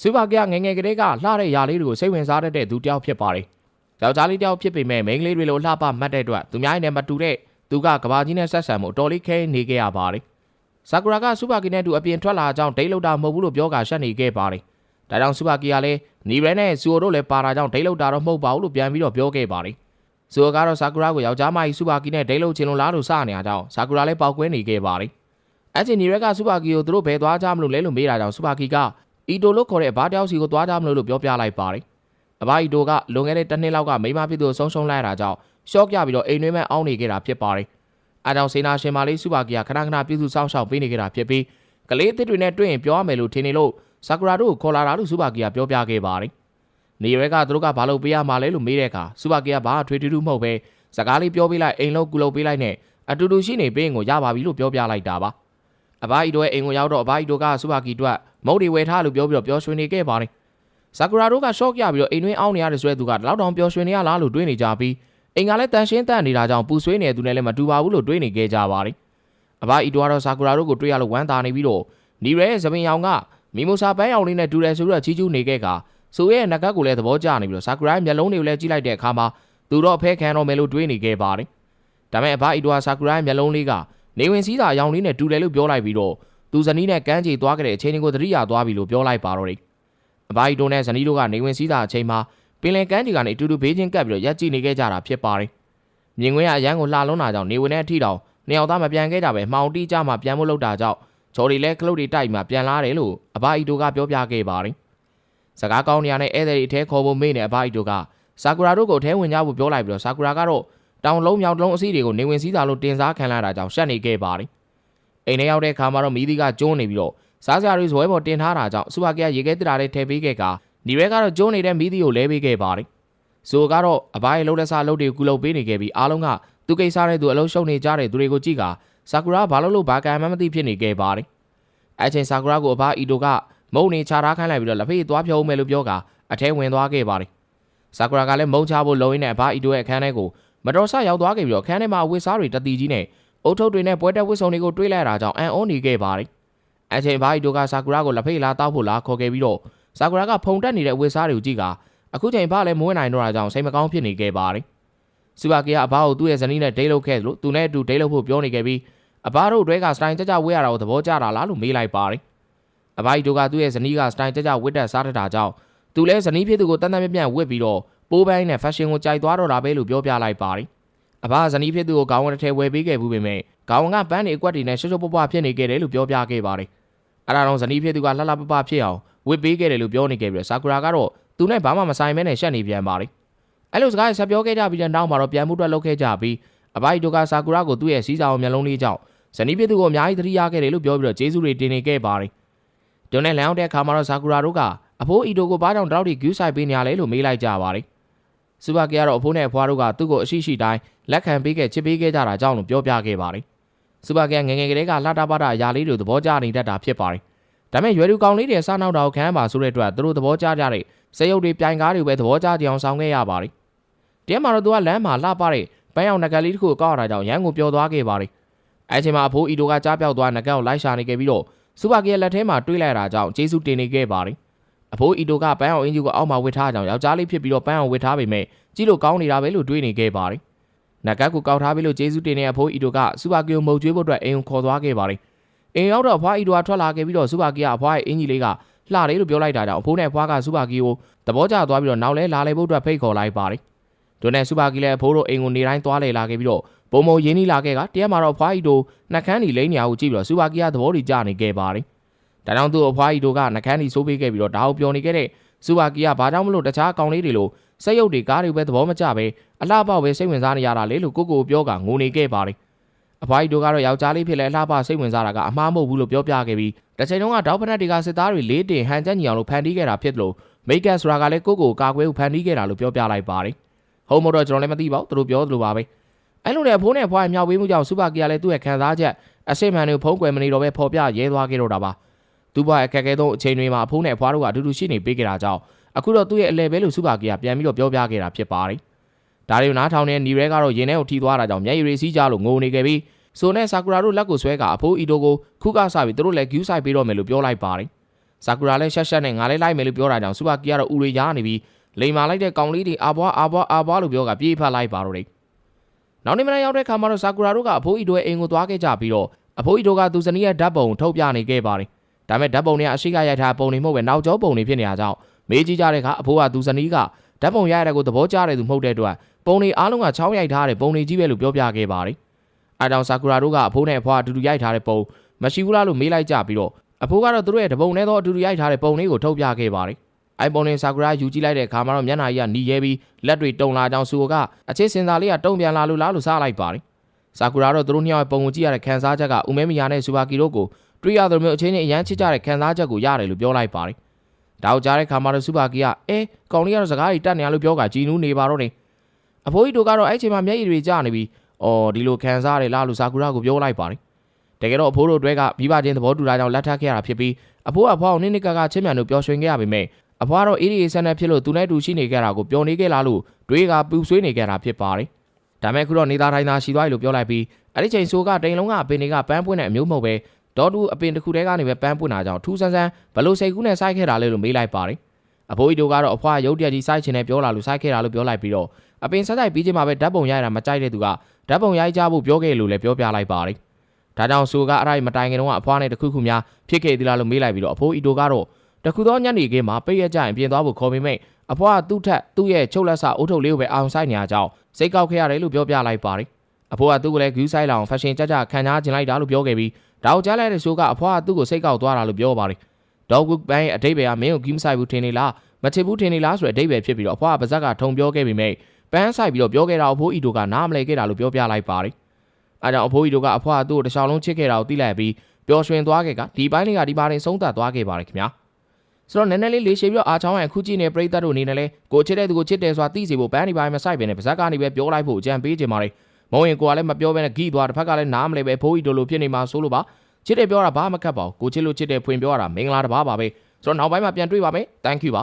စူပါကီယာငယ်ငယ်ကလေးကလှတဲ့ຢာလေးတွေကိုစိတ်ဝင်စားတတ်တဲ့သူတစ်ယောက်ဖြစ်ပါတယ်။ယောက်ျားလေးတစ်ယောက်ဖြစ်ပေမဲ့မိန်းကလေးတွေလိုလှပမှတ်တဲ့အတွက်သူများနဲ့မတူတဲ့သူကကဘာကြီးနဲ့ဆက်ဆံမှုအတော်လေးခဲနေခဲ့ရပါတယ်။ဆာကူရာကစူပါကီနဲ့တူအပြင်ထွက်လာကြောင်းဒိတ်လောက်တာမဟုတ်ဘူးလို့ပြောကရှက်နေခဲ့ပါတယ်။ဒါကြောင့်စူပါကီယာလည်းနီရဲနဲ့ဇူအိုတို့လည်းပါတာကြောင့်ဒိတ်လောက်တာတော့မဟုတ်ပါဘူးလို့ပြန်ပြီးတော့ပြောခဲ့ပါတယ်။ဇူအိုကတော့ဆာကူရာကိုယောက်ျားမကြီးစူပါကီနဲ့ဒိတ်လောက်ချင်လို့လားလို့စနေကြအောင်ဆာကူရာလည်းပေါက်ကွဲနေခဲ့ပါတယ်။အချင်းနီရက်ကစူပါကီကိုသူတို့ဘယ်သွားကြမလို့လဲလို့မေးတာကြောင့်စူပါကီက အီတိုလို့ခေါ်တဲ့ဘားတယောက်စီကိုသွားကြမလို့လို့ပြောပြလိုက်ပါတယ်။အဘအီတိုကလွန်ခဲ့တဲ့တစ်နှစ်လောက်ကမိမဖြစ်သူကိုဆုံးရှုံးလိုက်ရတာကြောင့်ရှော့ပြပြီးတော့အိမ်တွင်းမဲ့အောင်းနေခဲ့တာဖြစ်ပါတယ်။အဲကြောင့်စေနာရှင်မလေးစုပါကီကခဏခဏပြုစုစောင့်ရှောက်ပေးနေခဲ့တာဖြစ်ပြီးကလေးအစ်စ်တွေနဲ့တွေ့ရင်ပြောရမယ်လို့ထင်နေလို့ဆာကူရာတို့ကိုခေါ်လာတာလို့စုပါကီကပြောပြခဲ့ပါတယ်။နေရဲကသူတို့ကဘာလို့ပေးရမှာလဲလို့မေးတဲ့အခါစုပါကီကဘာအထွေထူးထူးမဟုတ်ပဲစကားလေးပြောပေးလိုက်အိမ်လုံးကူလုံးပေးလိုက်နဲ့အတူတူရှိနေပေးရင်ကိုရပါပြီလို့ပြောပြလိုက်တာပါ။ အဘအီတိုရဲ့အိမ်ကိုရောက်တော့အဘအီတိုကစုပါကီတို့မုတ်တွေဝယ်ထားလို့ပြောပြီးတော့ပျော်ရွှင်နေခဲ့ပါတယ်။ဆာကူရာတို့ကရှော့ကြပြီးတော့အိမ်တွင်းအောင်းနေရတဲ့ဆိုတဲ့သူကလောက်တောင်ပျော်ရွှင်နေရလားလို့တွေးနေကြပြီးအိမ်ကလည်းတန်ရှင်းတန်နေတာကြောင့်ပူဆွေးနေတဲ့သူနဲ့လည်းမတူပါဘူးလို့တွေးနေခဲ့ကြပါတယ်။အဘအီတိုကတော့ဆာကူရာတို့ကိုတွေ့ရလို့ဝမ်းသာနေပြီးတော့နီရဲရဲ့သပင်ရောင်ကမီမိုဆာပန်းရောင်လေးနဲ့တူတယ်ဆိုတော့ချီးကျူးနေခဲ့ကဆိုရဲ့ငကတ်ကိုလည်းသဘောကျနေပြီးတော့ဆာကူရာရဲ့မျက်လုံးတွေကိုလည်းကြည့်လိုက်တဲ့အခါမှာသူတော့အဖဲခံတော့မယ်လို့တွေးနေခဲ့ပါတယ်။ဒါပေမဲ့အဘအီတိုကဆာကူရာရဲ့မျက်လုံးလေးက နေဝင်စည်းစာရောင်လေးနဲ့တူတယ်လို့ပြောလိုက်ပြီးတော့သူဇနီးနဲ့ကန်းချီသွားခဲ့တဲ့အချိန်ကိုသတိရသွားပြီလို့ပြောလိုက်ပါတော့တယ်။အဘအီတိုနဲ့ဇနီးတို့ကနေဝင်စည်းစာအချိန်မှာပင်လယ်ကမ်းခြေကနေအတူတူဘေးချင်းကပ်ပြီးတော့ရက်ကြည့်နေခဲ့ကြတာဖြစ်ပါတယ်။မြင်ကွင်းကအရန်ကိုလှလုံးတာကြောင့်နေဝင်တဲ့အထိတောင်နှစ်ယောက်သားမပြန်ခဲ့ကြပဲမှောင်တီးကြမှပြန်ဖို့လုပ်တာကြောင့်ဂျော်ဒီလည်းကလုတ်တွေတိုက်မှပြန်လာတယ်လို့အဘအီတိုကပြောပြခဲ့ပါတယ်။စကားကောင်းနေရတဲ့ဧည့်သည်တွေအထဲခေါ်ဖို့မေ့နေအဘအီတိုကဆာကူရာတို့ကိုထဲဝင်ကြဖို့ပြောလိုက်ပြီးတော့ဆာကူရာကတော့ တောင်လုံးမြောက်လုံးအစီတွေကိုနေဝင်စည်းစာလို့တင်စားခံလာတာကြောင့်ရှက်နေခဲ့ပါတယ်။အိမ်ထဲရောက်တဲ့အခါမှာတော့မီးသီးကကျုံးနေပြီးတော့စားစရာတွေဇွဲပေါ်တင်ထားတာကြောင့်စူပါကီယာရေခဲတရာလေးထည့်ပေးခဲ့ကညီရဲကတော့ကျုံးနေတဲ့မီးသီးကိုလဲပေးခဲ့ပါတယ်။ဆိုကတော့အဘရဲ့လှုပ်လက်စားလှုပ်တွေကိုကုလုပ်ပေးနေခဲ့ပြီးအားလုံးကသူကိစ္စနဲ့သူအလုံးရှုံနေကြတဲ့သူတွေကိုကြည့်ကဆာကူရာဘာလို့လို့ဘာကံမှမသိဖြစ်နေခဲ့ပါတယ်။အဲချိန်ဆာကူရာကိုအဘအီတိုကမုံနေချထားခိုင်းလိုက်ပြီးတော့လက်ဖေးသွားဖြုံးမယ်လို့ပြောကအထဲဝင်သွားခဲ့ပါတယ်။ဆာကူရာကလည်းမုံချဖို့လုံရင်းနဲ့အဘအီတိုရဲ့အခန်းထဲကို မတော်ဆရောက်သွားခဲ့ပြီးတော့အခန်းထဲမှာဝစ်စားတွေတတိကြီးနဲ့အုတ်ထုတ်တွေနဲ့ပွဲတက်ဝစ်စုံတွေကိုတွေးလိုက်တာကြောင့်အန်အောနေခဲ့ပါတယ်။အဲချိန်ဘာအီတိုကဆာကူရာကိုလက်ဖေးလာတောက်ဖို့လာခေါ်ခဲ့ပြီးတော့ဆာကူရာကဖုန်တက်နေတဲ့ဝစ်စားတွေကိုကြည့်ကအခုချိန်ဘာလည်းမွေးနိုင်တော့တာကြောင့်စိတ်မကောင်းဖြစ်နေခဲ့ပါတယ်။စူပါကီကအဘကိုသူ့ရဲ့ဇနီးနဲ့ဒိတ်လုပ်ခဲ့သလိုသူနဲ့အတူဒိတ်လုပ်ဖို့ပြောနေခဲ့ပြီးအဘတို့အတွဲကစတိုင်ကြကြဝေးရတာကိုသဘောကျတာလားလို့မေးလိုက်ပါတယ်။အဘအီတိုကသူ့ရဲ့ဇနီးကစတိုင်ကြကြဝစ်တက်စားတတ်တာကြောင့်သူလည်းဇနီးဖြစ်သူကိုတန်တန်ပြန့်ပြန့်ဝစ်ပြီးတော့ ပိုးပိုင်းနဲ့ fashion ကိုကြိုက်သွားတော့တာပဲလို့ပြောပြလိုက်ပါတယ်။အဘဇနီးဖြစ်သူကိုခေါင်းဝတ်တစ်ထည်ဝယ်ပေးခဲ့ဘူးပေမဲ့ခေါင်းကပန်းတွေအကွက်တွေနဲ့ရှုပ်ရှုပ်ပွားပွားဖြစ်နေခဲ့တယ်လို့ပြောပြခဲ့ပါတယ်။အဲဒါတော့ဇနီးဖြစ်သူကလှလှပပဖြစ်အောင်ဝစ်ပေးခဲ့တယ်လို့ပြောနေခဲ့ပြီးဆာကူရာကတော့သူနဲ့ဘာမှမဆိုင်မဲနဲ့ရှက်နေပြန်ပါတယ်။အဲလိုစကားဆက်ပြောခဲ့ကြပြီးတဲ့နောက်မှာတော့ပြန်မှုအတွက်လုပ်ခဲ့ကြပြီးအဘိုက်တို့ကဆာကူရာကိုသူ့ရဲ့စီးစာအောင်မျက်လုံးလေးကြောင့်ဇနီးဖြစ်သူကိုအများကြီးသတိရခဲ့တယ်လို့ပြောပြီးတော့ကျေးဇူးတွေတင်နေခဲ့ပါတယ်။ဒွန်နဲ့လန်အောင်တဲ့အခါမှာတော့ဆာကူရာတို့ကအဖိုးအီတိုကိုဘာကြောင့်တောက်တီဂူးဆိုင်ပေးနေရလဲလို့မေးလိုက်ကြပါတယ်။ စူပါကီကတော့အဖိုးနဲ့အဖွားတို့ကသူ့ကိုအရှိရှိတိုင်းလက်ခံပေးခဲ့ချစ်ပေးခဲ့ကြတာကြောင့်လို့ပြောပြခဲ့ပါတယ်။စူပါကီကငငယ်ကလေးကလှတာပါတာအရာလေးတွေသဘောကျနေတတ်တာဖြစ်ပါတယ်။ဒါပေမဲ့ရွယ်သူကောင်လေးတွေစားနောက်တာကိုခံရပါဆိုတဲ့အတွက်သူတို့သဘောကျကြတဲ့စရုပ်တွေပြိုင်ကားတွေပဲသဘောကျကြအောင်ဆောင်ခဲ့ရပါတယ်။တဲမှာတော့သူကလမ်းမှာလှပတဲ့ပန်းရောင်ငကလေးတစ်ခုကိုကောက်ရတာကြောင့်ရန်ကိုပျော်သွားခဲ့ပါတယ်။အဲချိန်မှာအဖိုးအီတိုကကြားပြောက်သွားငကကိုလိုက်ရှာနေခဲ့ပြီးတော့စူပါကီရဲ့လက်ထဲမှာတွေးလိုက်တာကြောင့်ကျေးဇူးတင်နေခဲ့ပါတယ်။ အဖိုးအီတိုကပန်းအောင်အင်ဂျီကိုအောက်မှာဝစ်ထားကြောင်ယောက်ျားလေးဖြစ်ပြီးတော့ပန်းအောင်ဝစ်ထားပေမဲ့ကြည့်လို့ကောင်းနေတာပဲလို့တွေးနေခဲ့ပါတယ်။နဂတ်ကိုကောက်ထားပြီးလို့ကျေးဇူးတင်တဲ့အဖိုးအီတိုကစူပါကီကိုမုတ်ကျွေးဖို့အတွက်အိမ်ကိုခေါ်သွားခဲ့ပါတယ်။အိမ်ရောက်တော့အဖွားအီတိုကထွက်လာခဲ့ပြီးတော့စူပါကီကအဖွားရဲ့အင်ဂျီလေးကလှတယ်လို့ပြောလိုက်တာကြောင့်အဖိုးနဲ့အဖွားကစူပါကီကိုသဘောကျသွားပြီးတော့နောက်လဲလာလေဖို့အတွက်ဖိတ်ခေါ်လိုက်ပါတယ်။ဒိုနဲ့စူပါကီလည်းအဖိုးတို့အိမ်ကိုနေတိုင်းသွားလေလာခဲ့ပြီးတော့ပုံမုံရင်းနှီးလာခဲ့ကတရက်မှာတော့အဖွားအီတိုနှကန်းဒီလိမ့်နေအောင်ကြည့်ပြီးတော့စူပါကီကသဘောတွေကျနေခဲ့ပါတယ်။ ဒါကြောင့်သူ့အဖွားအီတိုကနှကန်းဒီစိုးပေးခဲ့ပြီးတော့ဒါကိုပြောနေခဲ့တဲ့စူပါကီကဘာကြောင့်မလို့တခြားအကောင်လေးတွေလိုစက်ရုပ်တွေကားတွေပဲသဘောမကျပဲအလှပပဲစိတ်ဝင်စားနေရတာလေလို့ကိုကိုပြောကငိုနေခဲ့ပါတယ်။အဖွားကြီးတို့ကတော့ယောက်ျားလေးဖြစ်လဲအလှပစိတ်ဝင်စားတာကအမှားမဟုတ်ဘူးလို့ပြောပြခဲ့ပြီးတစ်ချိန်လုံးကတောက်ဖက်တွေကစစ်သားတွေလေးတင်ဟန်ချက်ညီအောင်လို့ဖန်တီးခဲ့တာဖြစ်လို့မိတ်ကတ်ဆိုတာကလည်းကိုကိုကာကွယ်ဖို့ဖန်တီးခဲ့တာလို့ပြောပြလိုက်ပါတယ်။ဟုတ်မတော့ကျွန်တော်လည်းမသိပါဘူးသူတို့ပြောသလိုပါပဲ။အဲ့လိုနဲ့အဖိုးနဲ့အဖွားရဲ့မြောက်ပေးမှုကြောင့်စူပါကီကလည်းသူ့ရဲ့ခံစားချက်အစိမ့်မှန်တွေကိုဖုံးကွယ်မနေတော့ပဲပေါ်ပြရဲသွားခဲ့တော့တာပါ။ သူ့ဘဝအခက်အခဲဆုံးအချိန်တွေမှာအဖိုးနဲ့အဖွားတို့ကအတူတူရှိနေပေးကြတာကြောင့်အခုတော့သူ့ရဲ့အလဲပဲလို့စူပါကီကပြန်ပြီးတော့ပြောပြခဲ့တာဖြစ်ပါတယ်။ဒါတွေကိုနားထောင်တဲ့နီရဲကတော့ရင်ထဲကိုထိသွားတာကြောင့်မျက်ရည်တွေစီးကြလို့ငိုနေခဲ့ပြီးဆိုနဲ့ဆာကူရာတို့လက်ကိုဆွဲကအဖိုးအီတိုကိုခုကဆပြီးသူတို့လည်းဂူးဆိုင်ပေးတော့မယ်လို့ပြောလိုက်ပါတယ်။ဆာကူရာလည်းရှက်ရှက်နဲ့ငါလည်းလိုက်မယ်လို့ပြောတာကြောင့်စူပါကီကတော့ဦးရီရားနေပြီးလိန်မာလိုက်တဲ့ကောင်လေးတွေအာဘွားအာဘွားအာဘွားလို့ပြောကပြေးဖက်လိုက်ပါတော့တယ်နောက်နေ့မနေ့ရောက်တဲ့ခါမှာတော့ဆာကူရာတို့ကအဖိုးကြီးတို့ရဲ့အိမ်ကိုသွားခဲ့ကြပြီးတော့အဖိုးကြီးတို့ကသူဇနီးရဲ့ဓာတ်ပုံထုတ်ပြနေခဲ့ပါတယ် ဒါပေမဲ့ဓာတ်ပုံတွေကအရှိကရိုက်ထားပုံတွေမဟုတ်ပဲနောက်ကျောပုံတွေဖြစ်နေတာကြောင့်မေးကြည့်ကြတဲ့အခါအဖိုးကသူဇနီးကဓာတ်ပုံရိုက်ရတဲ့ကိုသဘောကျတဲ့သူမဟုတ်တဲ့အတွက်ပုံတွေအားလုံးကချောင်းရိုက်ထားတဲ့ပုံတွေကြီးပဲလို့ပြောပြခဲ့ပါတယ်အဲကြောင့်ဆာကူရာတို့ကအဖိုးနဲ့အဖွားအတူတူရိုက်ထားတဲ့ပုံမရှိဘူးလားလို့မေးလိုက်ကြပြီးတော့အဖိုးကတော့သူတို့ရဲ့တပုံနဲ့တော့အတူတူရိုက်ထားတဲ့ပုံလေးကိုထုတ်ပြခဲ့ပါတယ်။အိုင်ပုံနဲ့ဆာကူရာယူကြည့်လိုက်တဲ့အခါမှာတော့မျက်နှာကြီးကหนีရဲပြီးလက်တွေတုံလာကြောင်းဆူကအချစ်စင်စာလေးကတုံပြန်လာလို့လားလို့စားလိုက်ပါတယ်။ဆာကူရာတော့သူတို့နှစ်ယောက်ရဲ့ပုံကိုကြည့်ရတဲ့ခန်းစားချက်ကဦးမဲမီယာနဲ့စူပါကီတို့ကို တွေ့ရသလိုမျိုးအချင်းချင်းအရန်ချစ်ကြတဲ့ခန်းစားချက်ကိုရတယ်လို့ပြောလိုက်ပါတယ်။ဒါကိုကြားတဲ့အခါမှာတော့စူပါကီကအဲကောင်လေးကတော့စကားကြီးတတ်နေရလို့ပြောကကြည်နူးနေပါတော့တယ်။အဖိုးကြီးတို့ကတော့အဲ့ချိန်မှာမျက်ရည်တွေကျနေပြီးအော်ဒီလိုခန်းစားရတယ်လားလို့ဆာကူရာကိုပြောလိုက်ပါတယ်။တကယ်တော့အဖိုးတို့အတွဲကမိဘချင်းသဘောတူတာကြောင့်လက်ထပ်ခဲ့ရတာဖြစ်ပြီးအဖိုးအဖွားကိုနိနိကကချင်းမြန်တို့ပျော်ရွှင်ခဲ့ရပေမဲ့အဖွားတော့အေးဒီဆန်နဲ့ဖြစ်လို့သူနဲ့တူရှိနေခဲ့တာကိုပျော်နေခဲ့လားလို့တွေးကပူဆွေးနေခဲ့တာဖြစ်ပါတယ်။ဒါမဲ့ခုတော့နေတာထိုင်သာရှိသွားပြီလို့ပြောလိုက်ပြီးအဲ့ဒီချိန်ဆိုကတိန်လုံးကအပင်တွေကပန်းပွင့်တဲ့အမျိုးမဟုတ်ပဲ ဒေါ်တူအပင်တစ်ခုတည်းကနေပဲပန်းပွင့်တာကြောင့်ထူးဆန်းဆန်းဘလို့စိတ်ကူးနဲ့စိုက်ခဲ့တာလဲလို့မေးလိုက်ပါတယ်။အဖိုးကြီးတို့ကတော့အဖွားရုပ်တရက်ကြီးစိုက်ချင်တယ်ပြောလာလို့စိုက်ခဲ့တာလို့ပြောလိုက်ပြီးတော့အပင်ဆက်စိုက်ပြီးချင်းမှာပဲဓာတ်ပုံရိုက်တာမကြိုက်တဲ့သူကဓာတ်ပုံရိုက်ကြဖို့ပြောခဲ့လို့လည်းပြောပြလိုက်ပါတယ်။ဒါကြောင့်ဆိုကအဲ့ဒါမတိုင်ခင်တော့အဖွားနဲ့တခုခုများဖြစ်ခဲ့သလားလို့မေးလိုက်ပြီးတော့အဖိုးအီတိုကတော့တခုသောညနေခင်းမှာပိတ်ရက်ကြရင်ပြင်သွားဖို့ခေါ်ပေမဲ့အဖွားကသူ့ထက်သူ့ရဲ့ချုပ်လက်စအုတ်ထုတ်လေးကိုပဲအောင်ဆိုင်နေရကြောင်းစိတ်ကောက်ခဲ့ရတယ်လို့ပြောပြလိုက်ပါတယ်အဖိုးကသူ့ကိုလည်းဂူးဆိုင်လောင်ဖက်ရှင်ကြကြခံစားကျင်လိုက်တာလို့ပြောခဲ့ပြီး ဒါကိုကြားလိုက်တဲ့ဆိုကအဖွားကသူ့ကိုစိတ်ကောက်သွားတာလို့ပြောပါတယ်ဒေါဂုဘန်ရဲ့အတိတ်ပဲကမင်းကိုဂူးမဆိုင်ဘူးထင်နေလားမချစ်ဘူးထင်နေလားဆိုတဲ့အတိတ်ပဲဖြစ်ပြီးတော့အဖွားကပါဇက်ကထုံပြောခဲ့ပေမဲ့ပန်းဆိုင်ပြီးတော့ပြောခဲ့တာအဖိုးအီတိုကနားမလဲခဲ့တာလို့ပြောပြလိုက်ပါတယ်အဲကြောင့်အဖိုးကြီးတို့ကအဖွားသူ့ကိုတစ်ချောင်းလုံးချစ်ခဲ့တာကိုသိလိုက်ပြီးပျော်ရွှင်သွားခဲ့ကဒီပိုင်းလေးကဒီပါရင်ဆုံးသက်သွားခဲ့ပါတယ်ခင်ဗျာဆိုတော့နည်းနည်းလေးလေးရှည်ပြီးတော့အားချောင်းရဲ့အခုကြည့်နေပြိတ္တတို့အနေနဲ့လဲကိုချစ်တဲ့သူကိုချစ်တယ်ဆိုတာသိစေဖို့ပန်းဒီပိုင်းမဆိုင်ပဲနဲ့ပါဇက်ကနေပဲပြောလိုက်ဖို့အကြံပေးချင်ပါတယ် မဟုတ်ရင်ကိုကလည်းမပြောဘဲနဲ့ဂိသွားတစ်ဖက်ကလည်းနားမလဲပဲအဖိုးကြီးတို့လိုဖြစ်နေမှာဆိုလို့ပါချစ်တယ်ပြောတာဘာမှမခက်ပါဘူးကိုချစ်လို့ချစ်တယ်ဖွင့်ပြောရတာမင်္ဂလာတစ်ပါးပါပဲဆိုတော့နောက်ပိုင်းမှာပြန်တွေ့ပါမယ် thank you ပါ